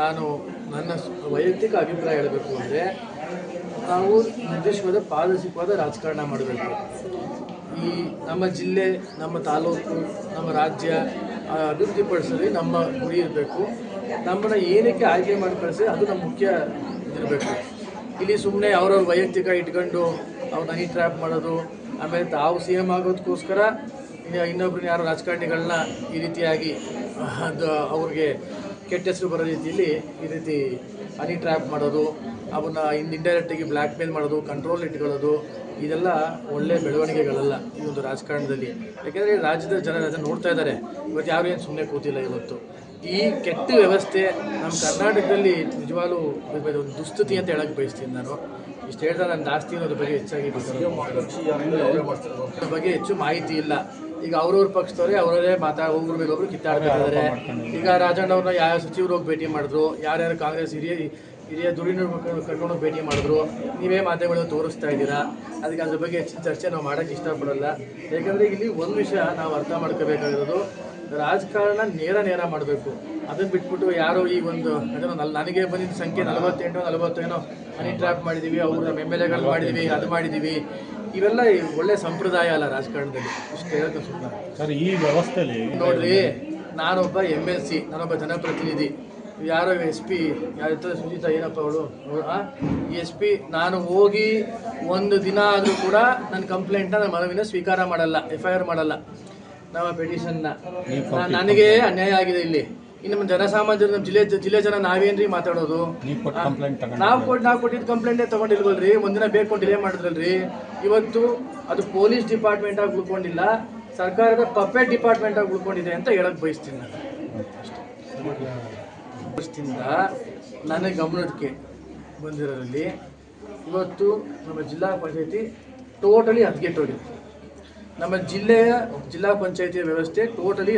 ನಾನು ನನ್ನ ವೈಯಕ್ತಿಕ ಅಭಿಪ್ರಾಯ ಹೇಳಬೇಕು ಅಂದರೆ, ನಾವು ನಿರ್ದೇಶವಾದ ಪಾರದರ್ಶಕವಾದ ರಾಜಕಾರಣ ಮಾಡಬೇಕು. ಈ ನಮ್ಮ ಜಿಲ್ಲೆ, ನಮ್ಮ ತಾಲೂಕು, ನಮ್ಮ ರಾಜ್ಯ ಅಭಿವೃದ್ಧಿಪಡಿಸಲಿ ನಮ್ಮ ಗುರಿ ಇರಬೇಕು. ನಮ್ಮನ್ನು ಏನಕ್ಕೆ ಆಯ್ಕೆ ಮಾಡಿ ಕಳಿಸಿ ಅದು ನಮ್ಮ ಮುಖ್ಯ ಇದಿರಬೇಕು. ಇಲ್ಲಿ ಸುಮ್ಮನೆ ಅವ್ರವ್ರ ವೈಯಕ್ತಿಕ ಇಟ್ಕೊಂಡು ಅವ್ರು ಹನಿ ಟ್ರ್ಯಾಪ್ ಮಾಡೋದು, ಆಮೇಲೆ ತಾವು ಸಿ ಎಂ ಆಗೋದಕ್ಕೋಸ್ಕರ ಇನ್ನೊಬ್ರು ಯಾರು ರಾಜಕಾರಣಿಗಳನ್ನ ಈ ರೀತಿಯಾಗಿ ಅದು ಅವ್ರಿಗೆ ಕೆಟ್ಟ ಹೆಸರು ಬರೋ ರೀತಿಯಲ್ಲಿ ಈ ರೀತಿ ಹನಿ ಟ್ರ್ಯಾಪ್ ಮಾಡೋದು, ಅವನ್ನ ಇನ್ ಇಂಡೈರೆಕ್ಟಾಗಿ ಬ್ಲ್ಯಾಕ್ ಮೇಲ್ ಮಾಡೋದು ಕಂಟ್ರೋಲ್ ಇಟ್ಕೊಳ್ಳೋದು, ಇದೆಲ್ಲ ಒಳ್ಳೆ ಬೆಳವಣಿಗೆಗಳಲ್ಲ ಈ ಒಂದು ರಾಜಕಾರಣದಲ್ಲಿ. ಯಾಕೆಂದರೆ ರಾಜ್ಯದ ಜನರು ಅದನ್ನು ನೋಡ್ತಾ ಇದ್ದಾರೆ. ಇವತ್ತು ಯಾರು ಏನು ಸುಮ್ಮನೆ ಕೂತಿಲ್ಲ ಇವತ್ತು. ಈ ಕೆಟ್ಟ ವ್ಯವಸ್ಥೆ ನಮ್ಮ ಕರ್ನಾಟಕದಲ್ಲಿ ನಿಜವಾಗ್ಲೂ ಒಂದು ದುಸ್ಥಿತಿ ಅಂತ ಹೇಳಕ್ಕೆ ಬಯಸ್ತೀನಿ ನಾನು. ಇಷ್ಟು ಹೇಳಿದ್ರೆ ನಾನು ಜಾಸ್ತಿ ಅನ್ನೋದ್ರ ಬಗ್ಗೆ ಹೆಚ್ಚಾಗಿ ಬಗ್ಗೆ ಹೆಚ್ಚು ಮಾಹಿತಿ ಇಲ್ಲ. ಈಗ ಅವ್ರವ್ರ ಪಕ್ಷದವರೇ ಅವರೇ ಮಾತಾ ಮೇಲೆ ಒಬ್ರು ಕಿತ್ತಾಡ್ತಾ ಇದ್ದಾರೆ. ಈಗ ರಾಜಣ್ಣವ್ರನ್ನ ಯಾವ ಸಚಿವರು ಹೋಗಿ ಭೇಟಿ ಮಾಡಿದ್ರು, ಯಾರ್ಯಾರು ಕಾಂಗ್ರೆಸ್ ಹಿರಿಯ ಹಿರಿಯ ದುಡಿನ ಕರ್ಕೊಂಡು ಭೇಟಿ ಮಾಡಿದ್ರು. ನೀವೇ ಮಾಧ್ಯಮಗಳು ತೋರಿಸ್ತಾ ಇದ್ದೀರಾ? ಅದಕ್ಕೆ ಅದ್ರ ಬಗ್ಗೆ ಹೆಚ್ಚಿನ ಚರ್ಚೆ ನಾವು ಮಾಡೋಕ್ಕೆ ಇಷ್ಟಪಡಲ್ಲ. ಯಾಕಂದರೆ ಇಲ್ಲಿ ಒಂದು ವಿಷಯ ನಾವು ಅರ್ಥ ಮಾಡ್ಕೋಬೇಕಾಗಿರೋದು ರಾಜಕಾರಣ ನೇರ ನೇರ ಮಾಡಬೇಕು. ಅದನ್ನು ಬಿಟ್ಬಿಟ್ಟು ಯಾರೋ ಈ ಒಂದು ಅದನ್ನು ನನಗೆ ಬಂದಿದ್ದ ಸಂಖ್ಯೆ ನಲವತ್ತೆಂಟು ನಲವತ್ತೇನೋ ಮನಿ ಟ್ರ್ಯಾಪ್ ಮಾಡಿದ್ದೀವಿ ಅವರು ನಮ್ಮ ಎಂ ಎಲ್ ಎಗಳು ಮಾಡಿದ್ದೀವಿ ಅದು ಮಾಡಿದ್ದೀವಿ ಇವೆಲ್ಲ ಒಳ್ಳೆ ಸಂಪ್ರದಾಯ ಅಲ್ಲ ರಾಜಕಾರಣದಲ್ಲಿ. ಇಷ್ಟು ಹೇಳ್ತಾರೆ ಸುಮ್ಮನೆ ಸರ್ ಈ ವ್ಯವಸ್ಥೆಯಲ್ಲಿ ನೋಡ್ರಿ ನಾನೊಬ್ಬ ಎಂ ಎಲ್ ಸಿ ನಾನೊಬ್ಬ ಜನಪ್ರತಿನಿಧಿ. ಯಾರೋ ಎಸ್ ಪಿ ಯಾರ ಸುಜಿತ ಏನಪ್ಪ ಅವಳು? ಎಸ್ ಪಿ ನಾನು ಹೋಗಿ ಒಂದು ದಿನ ಆದರೂ ಕೂಡ ನನ್ನ ಕಂಪ್ಲೇಂಟ್ನ ನನ್ನ ಮನವಿನ ಸ್ವೀಕಾರ ಮಾಡಲ್ಲ ಎಫ್ ಐ ಆರ್ ಮಾಡಲ್ಲ ನಮ್ಮ ಪೆಟಿಷನ್ನ ನನಗೆ ಅನ್ಯಾಯ ಆಗಿದೆ ಇಲ್ಲಿ. ಇನ್ನು ನಮ್ಮ ಜನಸಾಮಾನ್ಯರು ನಮ್ಮ ಜಿಲ್ಲೆ ಜಿಲ್ಲೆ ಜನ ನಾವೇನ್ರಿ ಮಾತಾಡೋದು? ನೀವು ಕೊಟ್ಟು ನಾವು ಕೊಟ್ಟು ನಾವು ಕೊಟ್ಟಿದ್ದು ಕಂಪ್ಲೇಂಟೇ ತೊಗೊಂಡಿಲ್ವಲ್ರಿ? ಒಂದಿನ ಬೇಕು ಡಿಲೇ ಮಾಡಿದ್ರಲ್ರಿ? ಇವತ್ತು ಅದು ಪೊಲೀಸ್ ಡಿಪಾರ್ಟ್ಮೆಂಟ್ ಆಗಿ ಉಳ್ಕೊಂಡಿಲ್ಲ ಸರ್ಕಾರದ ಪಪೆಟ್ ಡಿಪಾರ್ಟ್ಮೆಂಟ್ ಆಗಿ ಉಳ್ಕೊಂಡಿದೆ ಅಂತ ಹೇಳಕ್ ಬಯಸ್ತೀನಿ ನಾನು. ವರ್ಷದಿಂದ ನನಗೆ ಗಮನಕ್ಕೆ ಬಂದಿರೋದ್ರಲ್ಲಿ ಇವತ್ತು ನಮ್ಮ ಜಿಲ್ಲಾ ಪಂಚಾಯತಿ ಟೋಟಲಿ ಹದ್ಗೆಟ್ಟೋಗಿದೆ ನಮ್ಮ ಜಿಲ್ಲೆಯ ಜಿಲ್ಲಾ ಪಂಚಾಯತಿಯ ವ್ಯವಸ್ಥೆ ಟೋಟಲಿ